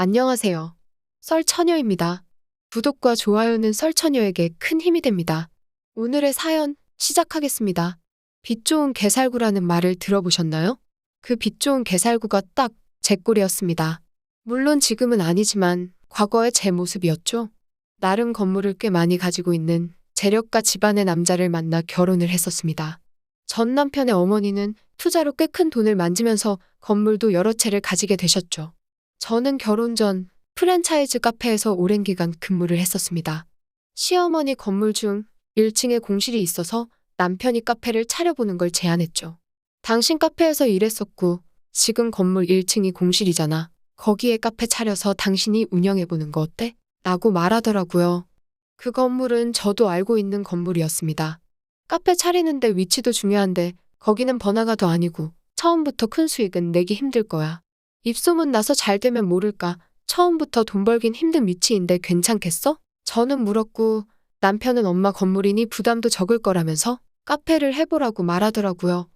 안녕하세요. 썰처녀입니다. 구독과 좋아요는 썰처녀에게 큰 힘이 됩니다. 오늘의 사연 시작하겠습니다. 빛 좋은 개살구라는 말을 들어보셨나요? 그 빛 좋은 개살구가 딱 제 꼴이었습니다. 물론 지금은 아니지만 과거의 제 모습이었죠. 나름 건물을 꽤 많이 가지고 있는 재력가 집안의 남자를 만나 결혼을 했었습니다. 전 남편의 어머니는 투자로 꽤 큰 돈을 만지면서 건물도 여러 채를 가지게 되셨죠. 저는 결혼 전 프랜차이즈 카페에서 오랜 기간 근무를 했었습니다. 시어머니 건물 중 1층에 공실이 있어서 남편이 카페를 차려보는 걸 제안했죠. 당신 카페에서 일했었고 지금 건물 1층이 공실이잖아. 거기에 카페 차려서 당신이 운영해보는 거 어때? 라고 말하더라고요. 그 건물은 저도 알고 있는 건물이었습니다. 카페 차리는데 위치도 중요한데 거기는 번화가도 아니고 처음부터 큰 수익은 내기 힘들 거야. 입소문 나서 잘 되면 모를까. 처음부터 돈 벌긴 힘든 위치인데 괜찮겠어? 저는 물었고 남편은 엄마 건물이니 부담도 적을 거라면서 카페를 해보라고 말하더라고요.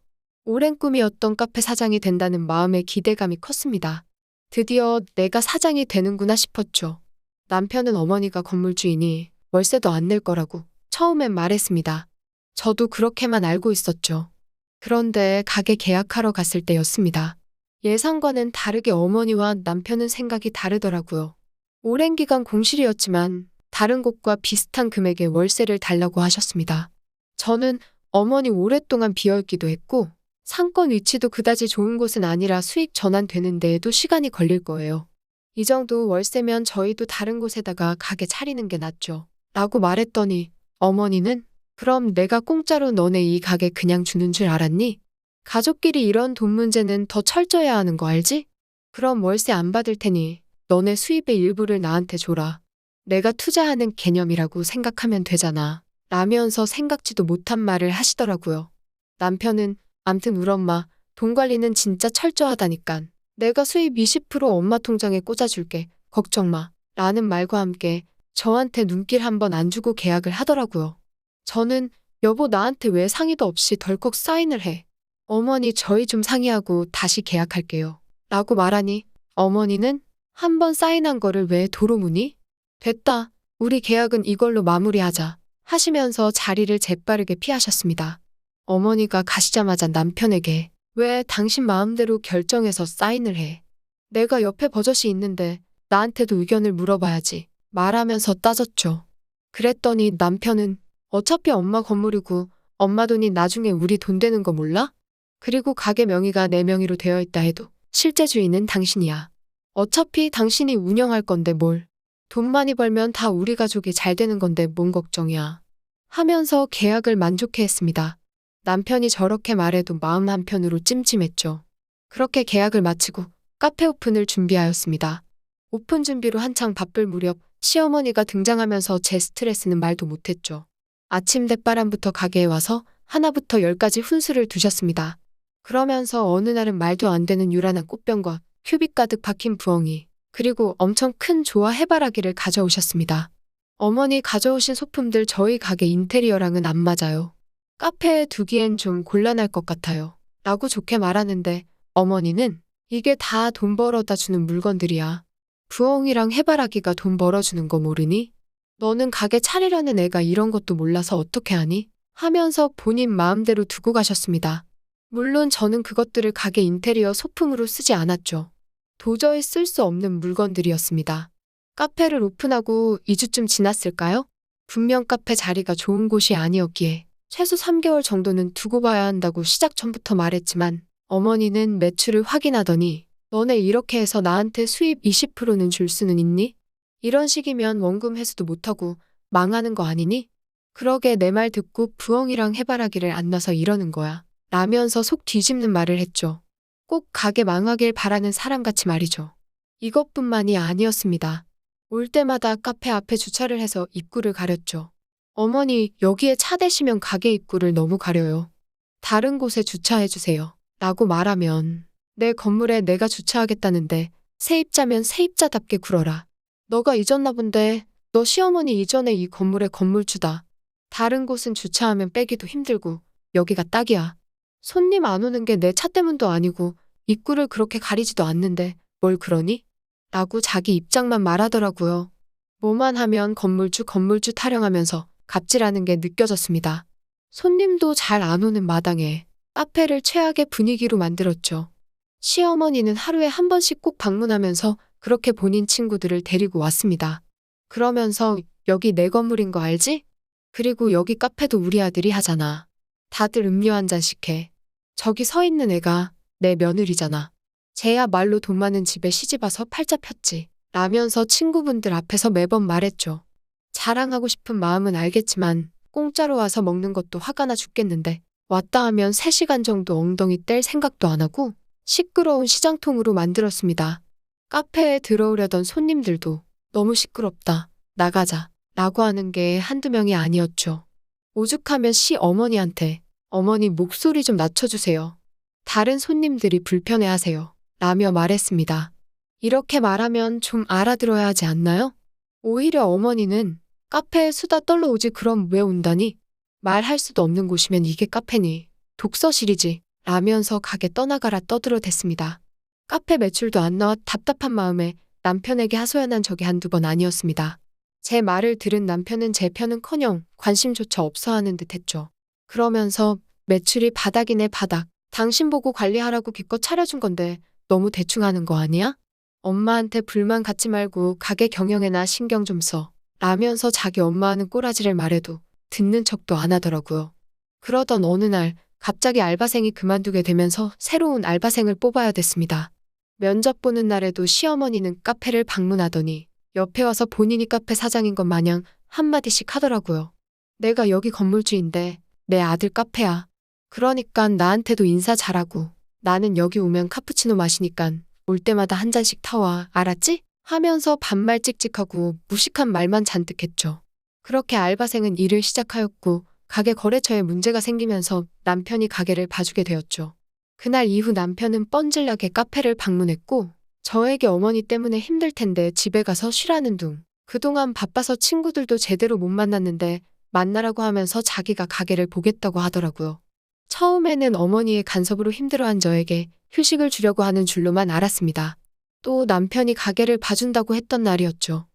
오랜 꿈이었던 카페 사장이 된다는 마음의 기대감이 컸습니다. 드디어 내가 사장이 되는구나 싶었죠. 남편은 어머니가 건물주이니 월세도 안 낼 거라고 처음엔 말했습니다. 저도 그렇게만 알고 있었죠. 그런데 가게 계약하러 갔을 때였습니다. 예상과는 다르게 어머니와 남편은 생각이 다르더라고요. 오랜 기간 공실이었지만 다른 곳과 비슷한 금액의 월세를 달라고 하셨습니다. 저는 어머니 오랫동안 비어있기도 했고 상권 위치도 그다지 좋은 곳은 아니라 수익 전환되는 데에도 시간이 걸릴 거예요. 이 정도 월세면 저희도 다른 곳에다가 가게 차리는 게 낫죠. 라고 말했더니 어머니는 그럼 내가 공짜로 너네 이 가게 그냥 주는 줄 알았니? 가족끼리 이런 돈 문제는 더 철저해야 하는 거 알지? 그럼 월세 안 받을 테니 너네 수입의 일부를 나한테 줘라. 내가 투자하는 개념이라고 생각하면 되잖아. 라면서 생각지도 못한 말을 하시더라고요. 남편은 암튼 우리 엄마 돈 관리는 진짜 철저하다니깐. 내가 수입 20% 엄마 통장에 꽂아줄게. 걱정 마. 라는 말과 함께 저한테 눈길 한번 안 주고 계약을 하더라고요. 저는 여보 나한테 왜 상의도 없이 덜컥 사인을 해. 어머니 저희 좀 상의하고 다시 계약할게요. 라고 말하니 어머니는 한 번 사인한 거를 왜 도로 무니? 됐다. 우리 계약은 이걸로 마무리하자. 하시면서 자리를 재빠르게 피하셨습니다. 어머니가 가시자마자 남편에게 왜 당신 마음대로 결정해서 사인을 해? 내가 옆에 버젓이 있는데 나한테도 의견을 물어봐야지. 말하면서 따졌죠. 그랬더니 남편은 어차피 엄마 건물이고 엄마 돈이 나중에 우리 돈 되는 거 몰라? 그리고 가게 명의가 내 명의로 되어 있다 해도 실제 주인은 당신이야. 어차피 당신이 운영할 건데 뭘. 돈 많이 벌면 다 우리 가족이 잘 되는 건데 뭔 걱정이야. 하면서 계약을 만족해 했습니다. 남편이 저렇게 말해도 마음 한편으로 찜찜했죠. 그렇게 계약을 마치고 카페 오픈을 준비하였습니다. 오픈 준비로 한창 바쁠 무렵 시어머니가 등장하면서 제 스트레스는 말도 못했죠. 아침 대바람부터 가게에 와서 하나부터 열까지 훈수를 두셨습니다. 그러면서 어느 날은 말도 안 되는 유란한 꽃병과 큐빅 가득 박힌 부엉이, 그리고 엄청 큰 조화 해바라기를 가져오셨습니다. 어머니 가져오신 소품들 저희 가게 인테리어랑은 안 맞아요. 카페에 두기엔 좀 곤란할 것 같아요. 라고 좋게 말하는데 어머니는 이게 다 돈 벌어다 주는 물건들이야. 부엉이랑 해바라기가 돈 벌어주는 거 모르니? 너는 가게 차리려는 애가 이런 것도 몰라서 어떻게 하니? 하면서 본인 마음대로 두고 가셨습니다. 물론 저는 그것들을 가게 인테리어 소품으로 쓰지 않았죠. 도저히 쓸 수 없는 물건들이었습니다. 카페를 오픈하고 2주쯤 지났을까요? 분명 카페 자리가 좋은 곳이 아니었기에 최소 3개월 정도는 두고 봐야 한다고 시작 전부터 말했지만 어머니는 매출을 확인하더니 너네 이렇게 해서 나한테 수입 20%는 줄 수는 있니? 이런 식이면 원금 회수도 못하고 망하는 거 아니니? 그러게 내 말 듣고 부엉이랑 해바라기를 안 놔서 이러는 거야. 라면서 속 뒤집는 말을 했죠. 꼭 가게 망하길 바라는 사람같이 말이죠. 이것뿐만이 아니었습니다. 올 때마다 카페 앞에 주차를 해서 입구를 가렸죠. 어머니, 여기에 차 대시면 가게 입구를 너무 가려요. 다른 곳에 주차해주세요. 라고 말하면 내 건물에 내가 주차하겠다는데 세입자면 세입자답게 굴어라. 너가 잊었나 본데 너 시어머니 이전에 이 건물의 건물주다. 다른 곳은 주차하면 빼기도 힘들고 여기가 딱이야. 손님 안 오는 게 내 차 때문도 아니고 입구를 그렇게 가리지도 않는데 뭘 그러니? 라고 자기 입장만 말하더라고요. 뭐만 하면 건물주 건물주 타령하면서 갑질하는 게 느껴졌습니다. 손님도 잘 안 오는 마당에 카페를 최악의 분위기로 만들었죠. 시어머니는 하루에 한 번씩 꼭 방문하면서 그렇게 본인 친구들을 데리고 왔습니다. 그러면서 여기 내 건물인 거 알지? 그리고 여기 카페도 우리 아들이 하잖아. 다들 음료 한 잔씩 해. 저기 서 있는 애가 내 며느리잖아. 쟤야말로 돈 많은 집에 시집 와서 팔자 폈지. 라면서 친구분들 앞에서 매번 말했죠. 자랑하고 싶은 마음은 알겠지만 공짜로 와서 먹는 것도 화가 나 죽겠는데 왔다 하면 3시간 정도 엉덩이 뗄 생각도 안 하고 시끄러운 시장통으로 만들었습니다. 카페에 들어오려던 손님들도 너무 시끄럽다. 나가자. 라고 하는 게 한두 명이 아니었죠. 오죽하면 시 어머니한테 어머니 목소리 좀 낮춰주세요. 다른 손님들이 불편해하세요. 라며 말했습니다. 이렇게 말하면 좀 알아들어야 하지 않나요? 오히려 어머니는 카페에 수다 떨러 오지 그럼 왜 온다니? 말할 수도 없는 곳이면 이게 카페니. 독서실이지. 라면서 가게 떠나가라 떠들어댔습니다. 카페 매출도 안 나와 답답한 마음에 남편에게 하소연한 적이 한두 번 아니었습니다. 제 말을 들은 남편은 제 편은커녕 관심조차 없어 하는 듯 했죠. 그러면서 매출이 바닥이네 바닥. 당신 보고 관리하라고 기껏 차려준 건데 너무 대충 하는 거 아니야? 엄마한테 불만 갖지 말고 가게 경영에나 신경 좀 써. 라면서 자기 엄마하는 꼬라지를 말해도 듣는 척도 안 하더라고요. 그러던 어느 날 갑자기 알바생이 그만두게 되면서 새로운 알바생을 뽑아야 됐습니다. 면접 보는 날에도 시어머니는 카페를 방문하더니 옆에 와서 본인이 카페 사장인 것 마냥 한마디씩 하더라고요. 내가 여기 건물주인데 내 아들 카페야. 그러니까 나한테도 인사 잘하고 나는 여기 오면 카푸치노 마시니깐 올 때마다 한 잔씩 타와 알았지? 하면서 반말 찍찍하고 무식한 말만 잔뜩 했죠. 그렇게 알바생은 일을 시작하였고 가게 거래처에 문제가 생기면서 남편이 가게를 봐주게 되었죠. 그날 이후 남편은 뻔질나게 카페를 방문했고 저에게 어머니 때문에 힘들 텐데 집에 가서 쉬라는 둥. 그동안 바빠서 친구들도 제대로 못 만났는데 만나라고 하면서 자기가 가게를 보겠다고 하더라고요. 처음에는 어머니의 간섭으로 힘들어한 저에게 휴식을 주려고 하는 줄로만 알았습니다. 또 남편이 가게를 봐준다고 했던 날이었죠.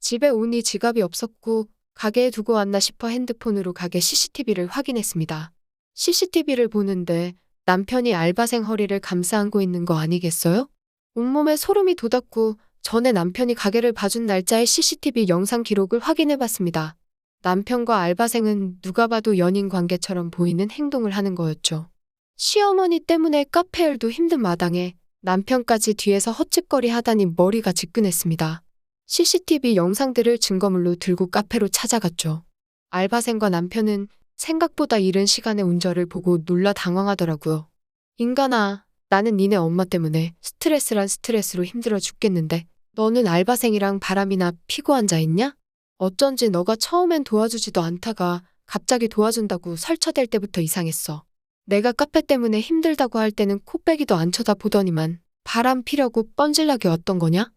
집에 오니 지갑이 없었고 가게에 두고 왔나 싶어 핸드폰으로 가게 CCTV를 확인했습니다. CCTV를 보는데 남편이 알바생 허리를 감싸 안고 있는 거 아니겠어요? 온몸에 소름이 돋았고 전에 남편이 가게를 봐준 날짜의 CCTV 영상 기록을 확인해 봤습니다. 남편과 알바생은 누가 봐도 연인 관계처럼 보이는 행동을 하는 거였죠. 시어머니 때문에 카페 일도 힘든 마당에 남편까지 뒤에서 헛짓거리 하다니 머리가 지끈했습니다. CCTV 영상들을 증거물로 들고 카페로 찾아갔죠. 알바생과 남편은 생각보다 이른 시간에 운전을 보고 놀라 당황하더라고요. 인간아, 나는 니네 엄마 때문에 스트레스란 스트레스로 힘들어 죽겠는데 너는 알바생이랑 바람이나 피고 앉아 있냐? 어쩐지 너가 처음엔 도와주지도 않다가 갑자기 도와준다고 설쳐댈 때부터 이상했어. 내가 카페 때문에 힘들다고 할 때는 코빼기도 안 쳐다보더니만 바람 피려고 뻔질나게 왔던 거냐?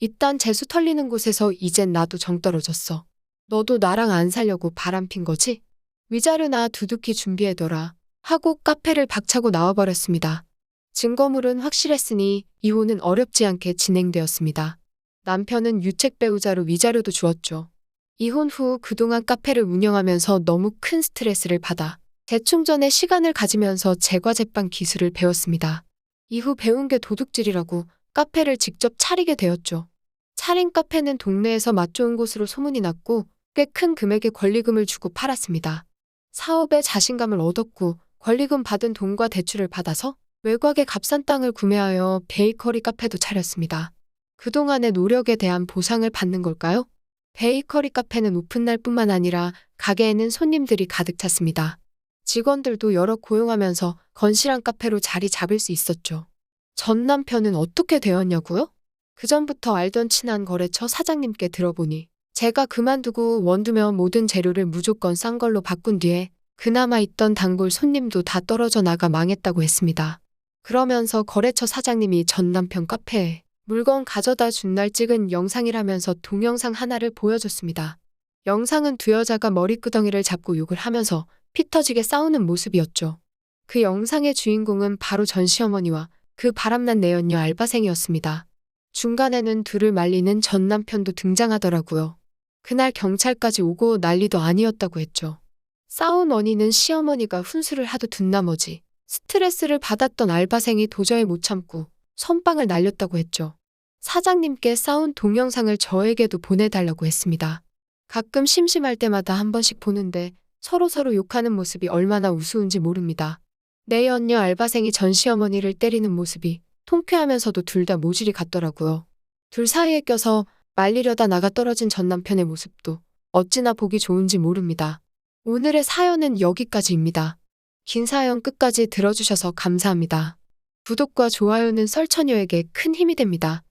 이딴 재수 털리는 곳에서 이젠 나도 정 떨어졌어. 너도 나랑 안 살려고 바람 핀 거지? 위자료나 두둑히 준비해둬라. 하고 카페를 박차고 나와버렸습니다. 증거물은 확실했으니 이혼은 어렵지 않게 진행되었습니다. 남편은 유책 배우자로 위자료도 주었죠. 이혼 후 그동안 카페를 운영하면서 너무 큰 스트레스를 받아 재충전에 시간을 가지면서 제과제빵 기술을 배웠습니다. 이후 배운 게 도둑질이라고 카페를 직접 차리게 되었죠. 차린 카페는 동네에서 맛 좋은 곳으로 소문이 났고 꽤 큰 금액의 권리금을 주고 팔았습니다. 사업에 자신감을 얻었고 권리금 받은 돈과 대출을 받아서 외곽의 값싼 땅을 구매하여 베이커리 카페도 차렸습니다. 그동안의 노력에 대한 보상을 받는 걸까요? 베이커리 카페는 오픈 날 뿐만 아니라 가게에는 손님들이 가득 찼습니다. 직원들도 여러 고용하면서 건실한 카페로 자리 잡을 수 있었죠. 전 남편은 어떻게 되었냐고요? 그전부터 알던 친한 거래처 사장님께 들어보니 제가 그만두고 원두면 모든 재료를 무조건 싼 걸로 바꾼 뒤에 그나마 있던 단골 손님도 다 떨어져 나가 망했다고 했습니다. 그러면서 거래처 사장님이 전 남편 카페에 물건 가져다 준 날 찍은 영상이라면서 동영상 하나를 보여줬습니다. 영상은 두 여자가 머리끄덩이를 잡고 욕을 하면서 피 터지게 싸우는 모습이었죠. 그 영상의 주인공은 바로 전 시어머니와 그 바람난 내연녀 알바생이었습니다. 중간에는 둘을 말리는 전 남편도 등장하더라고요. 그날 경찰까지 오고 난리도 아니었다고 했죠. 싸운 원인은 시어머니가 훈수를 하도 둔 나머지 스트레스를 받았던 알바생이 도저히 못 참고 선빵을 날렸다고 했죠. 사장님께 싸운 동영상을 저에게도 보내달라고 했습니다. 가끔 심심할 때마다 한 번씩 보는데 서로서로 욕하는 모습이 얼마나 우스운지 모릅니다. 내 연녀 알바생이 전 시어머니를 때리는 모습이 통쾌하면서도 둘 다 모질이 같더라고요. 둘 사이에 껴서 말리려다 나가 떨어진 전 남편의 모습도 어찌나 보기 좋은지 모릅니다. 오늘의 사연은 여기까지입니다. 긴 사연 끝까지 들어주셔서 감사합니다. 구독과 좋아요는 썰처녀에게 큰 힘이 됩니다.